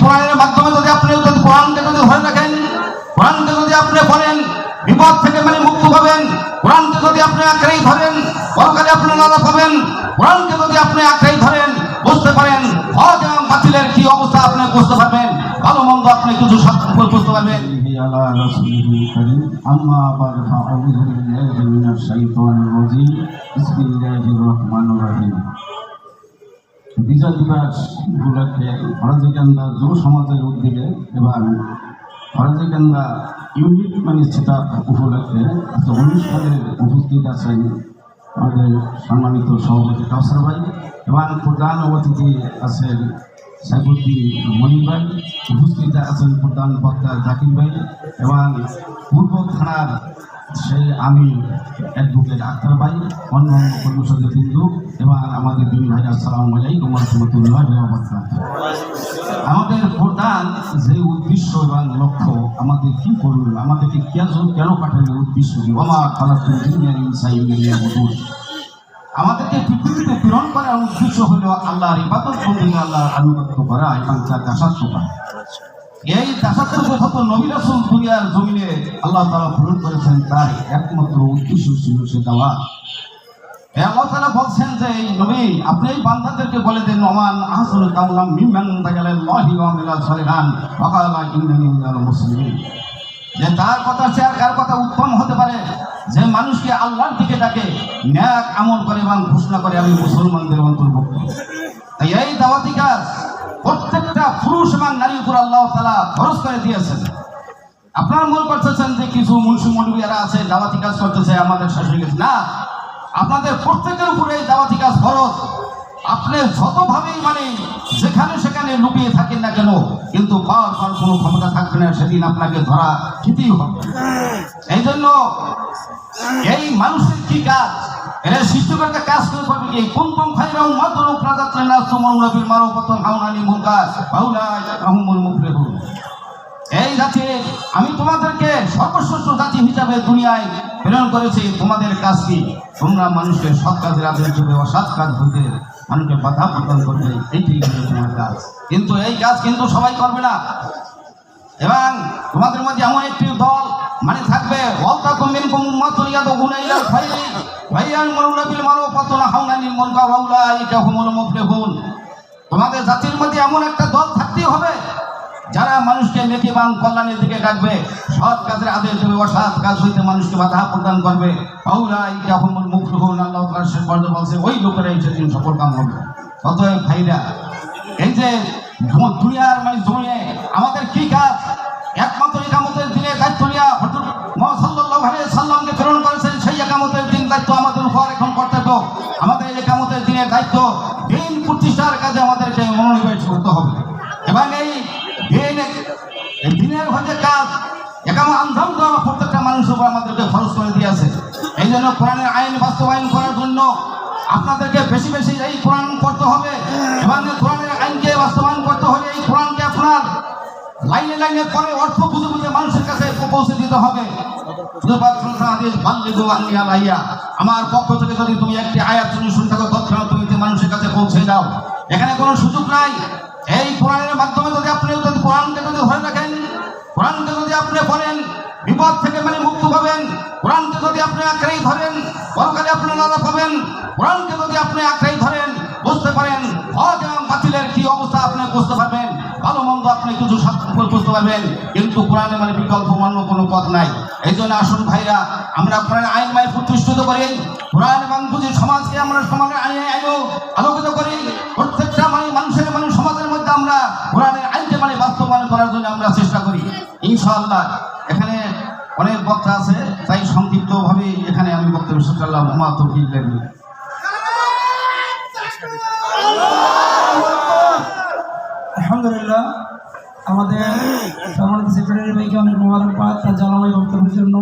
কোরআনের মাধ্যমে যদি আপনি যদি কোরআনকে যদি ধরে রাখেন কোরআনকে যদি আপনি পড়েন বিপদ থেকে মানে মুক্ত পাবেন কোরআনকে যদি আপনি আঁকড়েই ধরেন পরকালে আপনি নাদা পাবেন কোরআনকে যদি আপনি আঁকড়েই ধরেন বুঝতে পারেন হক এবং বাতিলের কি অবস্থা আপনি বুঝতে পারবেন ভালো মন্দ আপনি কিছু সব- বুঝতে পারবেন على رسوله الكريم أما بعد فأعوذ بالله من الشيطان الرجيم بسم الله الرحمن الرحيم বিজয় দিবস উপলক্ষে কেন্দ্র যুব সমাজের উদ্যোগে এবং কেন্দ্র ইউনিট মানে সেটা উপলক্ষে আজকে অনুষ্ঠানে উপস্থিত আছেন আমাদের সম্মানিত সভাপতি কাউসার ভাই এবং প্রধান অতিথি আছেন সাইফুদ্দিন মনির ভাই উপস্থিত আছেন প্রধান বক্তা জাকির ভাই এবং পূর্ব থানার সেই আমি অ্যাডভোকেট আক্তার ভাই অন্য অন্য কর্মসূচি বিন্দু এবং আমাদের দিন ভাই, আসসালামু আলাইকুম রহমতুল্লাহ আমাদের প্রধান যে উদ্দেশ্য এবং লক্ষ্য, আমাদের কি করুন, আমাদেরকে কেন কেন পাঠালে উদ্দেশ্য কি? মধুর আমাদেরকে পৃথিবীতে করার উদ্দেশ্য হলো আল্লাহর ইবাদত বন্দী আল্লাহর আনুগত্য করা এবং তার দাসাত্ব করা। এই দাসাত্ব যত নবী রাসূল দুনিয়ার জমিনে আল্লাহ তাআলা পূরণ করেছেন তার একমাত্র উদ্দেশ্য ছিল সে দেওয়া। আল্লাহ তাআলা বলছেন যে, এই নবী, আপনি এই বান্দাদেরকে বলে দেন, ওমান আহসানু কাওলাম মিম্মান তাকাল্লাহি ওয়া আমিলা সালিহান ক্বালা ইন্নানি মিনাল মুসলিমিন। যে তার কথা সে আর কার কথা উত্তম হতে পারে, যে মানুষকে আল্লাহর দিকে ডাকে, ন্যাক আমল করে এবং ঘোষণা করে, আমি মুসলমানদের অন্তর্ভুক্ত। তাই এই দাওয়াতি কাজ প্রত্যেকটা পুরুষ এবং নারীর উপর আল্লাহ তালা খরচ করে দিয়েছেন। আপনারা মনে করতেছেন যে কিছু মুন্সি মন্ডলীরা আছে, দাওয়াতি কাজ করতেছে, আমাদের গেছে না, আপনাদের প্রত্যেকের উপরে এই দাওয়াতি কাজ খরচ আপনি যতভাবেই মানে যেখানে সেখানে লুকিয়ে থাকেন না কেন, কিন্তু পাওয়ার পাওয়ার কোনো ক্ষমতা থাকবে না, সেদিন আপনাকে ধরা খেতেই হবে। এই জন্য এই মানুষের কি কাজ? এরা সৃষ্টিকর্তা কাজ করে করবে কি? কুন্তম খাইরাও মাত্র প্রাজাত্রে না তোমার নবীর মারো পতন, হাউনানি মুলকাস বাউলা আহমুল মুফলিহুন। এই জাতি, আমি তোমাদেরকে সর্বশ্রেষ্ঠ জাতি হিসাবে দুনিয়ায় প্রেরণ করেছি। তোমাদের কাজ কি? তোমরা মানুষকে সৎ কাজের আদেশ দেবে, অসৎ কাজ হইতে মানুষকে বাধা প্রদান করবে এইটি তোমার কাজ। কিন্তু এই কাজ কিন্তু সবাই করবে না। এবং তোমাদের মধ্যে এমন একটি দল মানে থাকবে তোমাদের জাতির মধ্যে এমন একটা দল যারা মানুষকে নেতি এবং কল্যাণের দিকে ডাকবে। সৎ কাজের আদেশ দেবে, অসৎ কাজ হইতে মানুষকে বাধা প্রদান করবে। পর্যন্ত বলছে, ওই লোকেরাই সেদিন সফল কাম হবে অতএব ভাইরা, এই যে দুনিয়ার মানে জমিয়ে আমাদের কি কাজ? একমাত্র একামতের দিনে দায়িত্ব নিয়ে হজরত মোহাম্মদ সাল্লামকে প্রেরণ করেছেন, সেই একামতের দিন দায়িত্ব আমাদের উপর এখন কর্তব্য। আমাদের এই একামতের দিনের দায়িত্ব দিন প্রতিষ্ঠার কাজে আমাদেরকে মনোনিবেশ করতে হবে। এবং এই আমাদেরকে খরচ করে দিয়েছে। এই জন্য কোরআনের আইন বাস্তবায়ন করার জন্য আপনাদেরকে বেশি বেশি এই কোরআন করতে হবে এবং কোরআনের আইনকে বাস্তবায়ন করতে হলে এই কোরআনকে আপনার লাইনে লাইনে পরে অর্থ বুঝে বুঝে মানুষের কাছে পৌঁছে দিতে হবে। আমার পক্ষ থেকে যদি তুমি একটি আয়াত তুমি শুনে থাকো, তৎক্ষণাৎ তুমি মানুষের কাছে পৌঁছে দাও। এখানে কোনো সুযোগ নাই। এই কোরআনের মাধ্যমে যদি আপনি যদি কোরআনকে যদি ধরে রাখেন, কোরআনকে যদি আপনি পড়েন, বিপদ থেকে মানে মুক্ত আপনি আঁকড়েই ধরেন পরকালে আপনি নাদা পাবেন কোরআনকে যদি আপনি আঁকড়েই ধরেন, বুঝতে পারেন, হক এবং বাতিলের কি অবস্থা আপনি বুঝতে পারবেন, ভালো মন্দ আপনি কিছু বুঝতে পারবেন, কিন্তু কোরআনে মানে বিকল্প অন্য কোনো পথ নাই। এই জন্য আসুন ভাইরা, আমরা কোরআন আইন মাই প্রতিষ্ঠিত করি, কোরআন এবং বুঝি সমাজকে আমরা সমাজের আইনে আইনও আলোকিত করি, প্রত্যেকটা মানে মানুষের মানে সমাজের মধ্যে আমরা কোরআনের আইনকে মানে বাস্তবায়ন করার জন্য আমরা চেষ্টা করি। ইনশাআল্লাহ, এখানে অনেক বক্তা আছে সংক্ষিপ্তভাবে এখানে আমি বক্তব্য শেষ করলাম। মা তৌফিক আলহামদুলিল্লাহ, আমাদের সেক্রেটারি ভাইকে অনেক মোবারকবাদ, তার জ্বালাময় বক্তব্যের জন্য।